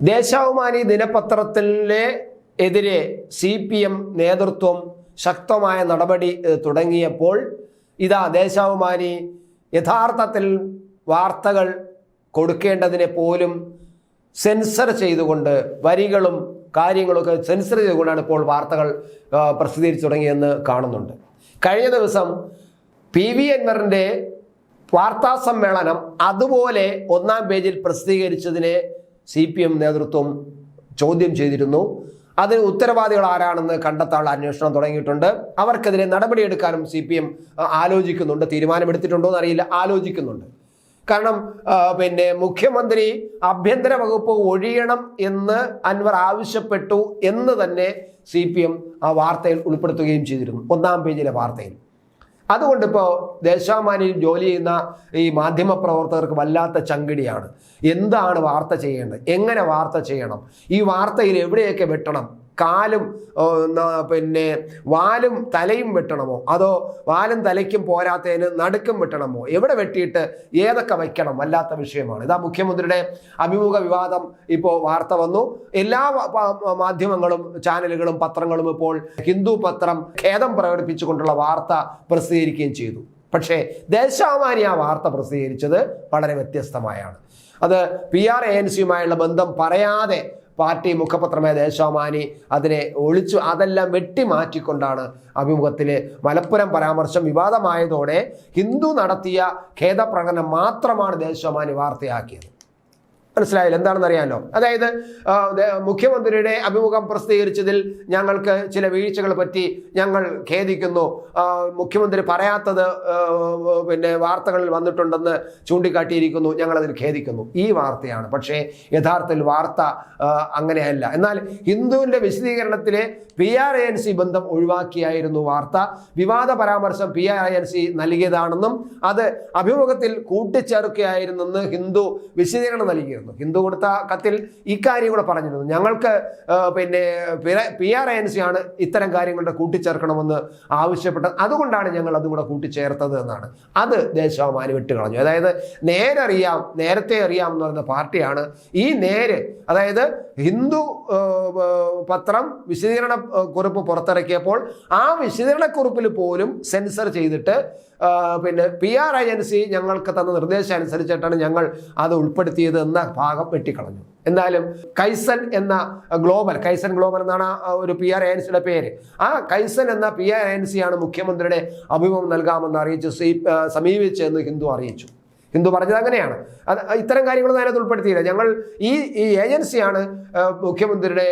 ദേശാഭിമാനി ദിനപത്രത്തിലെ എതിരെ C P M നേതൃത്വം ശക്തമായ നടപടി തുടങ്ങിയപ്പോൾ ഇതാ ദേശാഭിമാനി യഥാർത്ഥത്തിൽ വാർത്തകൾ കൊടുക്കേണ്ടതിനെ പോലും സെൻസർ ചെയ്തുകൊണ്ട് വരികളും കാര്യങ്ങളൊക്കെ സെൻസർ ചെയ്തുകൊണ്ടാണ് ഇപ്പോൾ വാർത്തകൾ പ്രസിദ്ധീകരിച്ചു തുടങ്ങിയെന്ന് കാണുന്നുണ്ട്. കഴിഞ്ഞ ദിവസം പി വി അൻവറിന്റെ വാർത്താ സമ്മേളനം അതുപോലെ ഒന്നാം പേജിൽ പ്രസിദ്ധീകരിച്ചതിനെ സി പി എം നേതൃത്വം ചോദ്യം ചെയ്തിരുന്നു. അതിന് ഉത്തരവാദികൾ ആരാണെന്ന് കണ്ടെത്താനുള്ള അന്വേഷണം തുടങ്ങിയിട്ടുണ്ട്. അവർക്കെതിരെ നടപടിയെടുക്കാനും സി പി എം ആലോചിക്കുന്നുണ്ട്. തീരുമാനമെടുത്തിട്ടുണ്ടോ എന്നറിയില്ല. ആലോചിക്കുന്നുണ്ട്. കാരണം പിന്നെ മുഖ്യമന്ത്രി ആഭ്യന്തര വകുപ്പ് ഒഴിയണം എന്ന് അൻവർ ആവശ്യപ്പെട്ടു എന്ന് തന്നെ സി പി എം ആ വാർത്തയിൽ ഉൾപ്പെടുത്തുകയും ചെയ്തിരുന്നു. ഒന്നാം പേജിലെ വാർത്തയിൽ. അതുകൊണ്ട് ഇപ്പോൾ ദേശാമാനിയിൽ ജോലി ചെയ്യുന്ന ഈ മാധ്യമ പ്രവർത്തകർക്ക് വല്ലാത്ത ചങ്കിടിയാണ്. എന്താണ് വാർത്ത ചെയ്യേണ്ടത്? എങ്ങനെ വാർത്ത ചെയ്യണം? ഈ വാർത്തയിൽ എവിടെയൊക്കെ വെട്ടണം? കാലും പിന്നെ വാലും തലയും വെട്ടണമോ? അതോ വാലും തലയ്ക്കും പോരാത്തതിന് നടുക്കും വെട്ടണമോ? എവിടെ വെട്ടിയിട്ട് ഏതൊക്കെ വയ്ക്കണം? വല്ലാത്ത വിഷയമാണ്. ഇതാ മുഖ്യമന്ത്രിയുടെ അഭിമുഖ വിവാദം ഇപ്പോൾ വാർത്ത വന്നു. എല്ലാ മാധ്യമങ്ങളും ചാനലുകളും പത്രങ്ങളും ഇപ്പോൾ ഹിന്ദു പത്രം ഖേദം പ്രകടിപ്പിച്ചുകൊണ്ടുള്ള വാർത്ത പ്രസിദ്ധീകരിക്കുകയും ചെയ്തു. പക്ഷേ ദേശാമാനി ആ വാർത്ത പ്രസിദ്ധീകരിച്ചത് വളരെ വ്യത്യസ്തമായാണ്. അത് പി ആർ എ എൻ സിയുമായുള്ള ബന്ധം പറയാതെ പാർട്ടി മുഖപത്രമായ ദേശാഭിമാനി അതിനെ ഒളിച്ചു അതെല്ലാം വെട്ടിമാറ്റിക്കൊണ്ടാണ് അഭിമുഖത്തിൽ മലപ്പുറം പരാമർശം വിവാദമായതോടെ ഹിന്ദു നടത്തിയ ഖേദപ്രകടനം മാത്രമാണ് ദേശാഭിമാനി വാർത്തയാക്കിയത്. മനസ്സിലായില്ല. എന്താണെന്ന് അറിയാമല്ലോ അതായത് മുഖ്യമന്ത്രിയുടെ അഭിമുഖം പ്രസിദ്ധീകരിച്ചതിൽ ഞങ്ങൾക്ക് ചില വീഴ്ചകൾ പറ്റി ഞങ്ങൾ ഖേദിക്കുന്നു. മുഖ്യമന്ത്രി പറയാത്തത് പിന്നെ വാർത്തകളിൽ വന്നിട്ടുണ്ടെന്ന് ചൂണ്ടിക്കാട്ടിയിരിക്കുന്നു. ഞങ്ങളതിൽ ഖേദിക്കുന്നു. ഈ വാർത്തയാണ്. പക്ഷേ യഥാർത്ഥത്തിൽ വാർത്ത അങ്ങനെയല്ല. എന്നാൽ ഹിന്ദുവിന്റെ വിശദീകരണത്തിലെ പി ആർ എൻ സി ബന്ധം ഒഴിവാക്കിയായിരുന്നു വാർത്ത. വിവാദ പരാമർശം പി ആർ എൻ സി നൽകിയതാണെന്നും അത് അഭിമുഖത്തിൽ കൂട്ടിച്ചേർക്കുകയായിരുന്നെന്ന് ഹിന്ദു വിശദീകരണം നൽകിയിരുന്നു. ഹിന്ദു കൊടുത്ത കത്തിൽ ഇക്കാര്യം കൂടെ പറഞ്ഞിരുന്നു. ഞങ്ങൾക്ക് പിന്നെ പി ആർ എൻ സി ആണ് ഇത്തരം കാര്യങ്ങളുടെ കൂട്ടിച്ചേർക്കണമെന്ന് ആവശ്യപ്പെട്ടത്. അതുകൊണ്ടാണ് ഞങ്ങൾ അതും കൂടെ കൂട്ടിച്ചേർത്തത് എന്നാണ്. അത് ദേശാഭിമാനി വിട്ടുകളഞ്ഞു. അതായത് നേരെ അറിയാം നേരത്തെ അറിയാം എന്ന് പറയുന്ന പാർട്ടിയാണ് ഈ നേര്. അതായത് ഹിന്ദു പത്രം വിശദീകരണ കുറിപ്പ് പുറത്തിറക്കിയപ്പോൾ ആ വിശദീകരണക്കുറിപ്പിൽ പോലും സെൻസർ ചെയ്തിട്ട് പിന്നെ പി ആർ ഏജൻസി ഞങ്ങൾക്ക് തന്ന നിർദ്ദേശം അനുസരിച്ചിട്ടാണ് ഞങ്ങൾ അത് ഉൾപ്പെടുത്തിയത് എന്ന ഭാഗം വെട്ടിക്കളഞ്ഞു. എന്തായാലും കൈസൻ എന്ന ഗ്ലോബൽ കൈസൻ ഗ്ലോബൽ എന്നാണ് ഒരു പി ആർ ഏജൻസിയുടെ പേര്. ആ കൈസൻ എന്ന പി ആർ ഏജൻസിയാണ് മുഖ്യമന്ത്രിയുടെ അഭിമുഖം നൽകാമെന്ന് അറിയിച്ച് സമീപിച്ചെന്ന് ഹിന്ദു അറിയിച്ചു. ഹിന്ദു പറഞ്ഞത് അങ്ങനെയാണ്. അത് ഇത്തരം കാര്യങ്ങളൊന്നും അതിനകത്ത് ഉൾപ്പെടുത്തിയില്ല. ഞങ്ങൾ ഈ ഈ ഏജൻസിയാണ് മുഖ്യമന്ത്രിയുടെ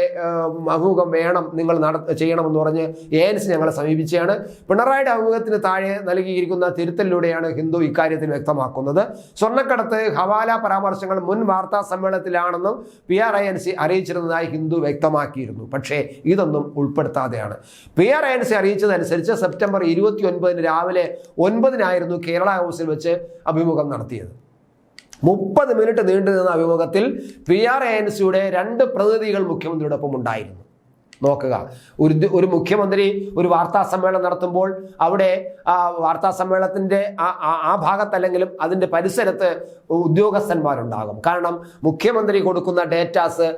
അഭിമുഖം വേണം നിങ്ങൾ നട ചെയ്യണമെന്ന് പറഞ്ഞ് ഏജൻസി ഞങ്ങളെ സമീപിച്ചാണ് പിണറായിയുടെ അഭിമുഖത്തിന് താഴെ നൽകിയിരിക്കുന്ന തിരുത്തലിലൂടെയാണ് ഹിന്ദു ഇക്കാര്യത്തിൽ വ്യക്തമാക്കുന്നത്. സ്വർണക്കടത്ത് ഹവാല പരാമർശങ്ങൾ മുൻ വാർത്താ സമ്മേളനത്തിലാണെന്നും പി ആർ ഏജൻസി അറിയിച്ചിരുന്നതായി ഹിന്ദു വ്യക്തമാക്കിയിരുന്നു. പക്ഷേ ഇതൊന്നും ഉൾപ്പെടുത്താതെയാണ്. പി ആർ ഏജൻസി അറിയിച്ചതനുസരിച്ച് സെപ്റ്റംബർ ഇരുപത്തി ഒൻപതിന് രാവിലെ ഒൻപതിനായിരുന്നു കേരള ഹൗസിൽ വെച്ച് അഭിമുഖം നടത്തിയത്. മുപ്പത് മിനിറ്റ് നീണ്ടു നിന്ന അഭിമുഖത്തിൽ പി ആർ എ എൻ സിയുടെ രണ്ട് പ്രതിനിധികൾ മുഖ്യമന്ത്രിയുടെ ഒപ്പം ഉണ്ടായിരുന്നു. നോക്കുക. ഒരു ഒരു മുഖ്യമന്ത്രി ഒരു വാർത്താ സമ്മേളനം നടത്തുമ്പോൾ അവിടെ ആ വാർത്താ സമ്മേളനത്തിന്റെ ആ ആ- ഭാഗത്തല്ലെങ്കിലും അതിന്റെ പരിസരത്ത് ഉദ്യോഗസ്ഥന്മാരുണ്ടാകും. കാരണം മുഖ്യമന്ത്രി കൊടുക്കുന്ന ഡേറ്റാസ്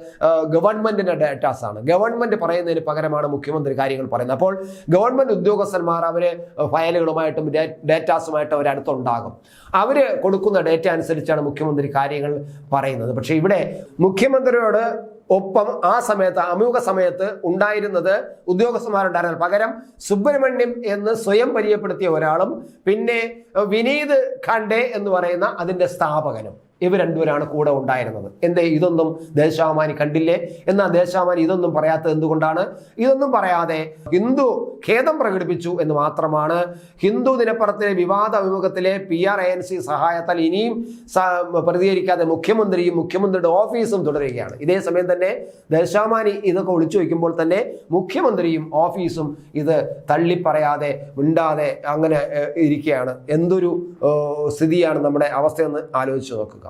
ഗവൺമെന്റിന്റെ ഡേറ്റാസ് ആണ്. ഗവൺമെന്റ് പറയുന്നതിന് പകരമാണ് മുഖ്യമന്ത്രി കാര്യങ്ങൾ പറയുന്നത്. അപ്പോൾ ഗവൺമെന്റ് ഉദ്യോഗസ്ഥന്മാർ അവർ ഫയലുകളുമായിട്ടും ഡേറ്റാസുമായിട്ടും അവരടുത്തുണ്ടാകും അവർ അവർ കൊടുക്കുന്ന ഡേറ്റ അനുസരിച്ചാണ് മുഖ്യമന്ത്രി കാര്യങ്ങൾ പറയുന്നത്. പക്ഷേ ഇവിടെ മുഖ്യമന്ത്രിയോട് ഒപ്പം ആ സമയത്ത് അഭിമുഖ സമയത്ത് ഉണ്ടായിരുന്നത് ഉദ്യോഗസ്ഥന്മാരുണ്ടായിരുന്നു പകരം സുബ്രഹ്മണ്യം എന്ന് സ്വയം പരിചയപ്പെടുത്തിയ ഒരാളും പിന്നെ വിനീത് ഖാണ്ഡെ എന്ന് പറയുന്ന അതിന്റെ സ്ഥാപകനും. ഇവർ രണ്ടുപേരാണ് കൂടെ ഉണ്ടായിരുന്നത്. എന്തേ ഇതൊന്നും ദേശാഭിമാനി കണ്ടില്ലേ? എന്നാൽ ദേശാഭിമാനി ഇതൊന്നും പറയാത്തത് എന്തുകൊണ്ടാണ്? ഇതൊന്നും പറയാതെ ഹിന്ദു ഖേദം പ്രകടിപ്പിച്ചു എന്ന് മാത്രമാണ്. ഹിന്ദു ദിനപ്പുറത്തിലെ വിവാദ അഭിമുഖത്തിലെ P R A N C സഹായത്താൽ ഇനിയും പ്രതികരിക്കാതെ മുഖ്യമന്ത്രിയും മുഖ്യമന്ത്രിയുടെ ഓഫീസും തുടരുകയാണ്. ഇതേ സമയം തന്നെ ദേശാഭിമാനി ഇതൊക്കെ ഒളിച്ചു വയ്ക്കുമ്പോൾ തന്നെ മുഖ്യമന്ത്രിയും ഓഫീസും ഇത് തള്ളിപ്പറയാതെ മിണ്ടാതെ അങ്ങനെ ഇരിക്കുകയാണ്. എന്തൊരു സ്ഥിതിയാണ് നമ്മുടെ അവസ്ഥയെന്ന് ആലോചിച്ച് നോക്കുക.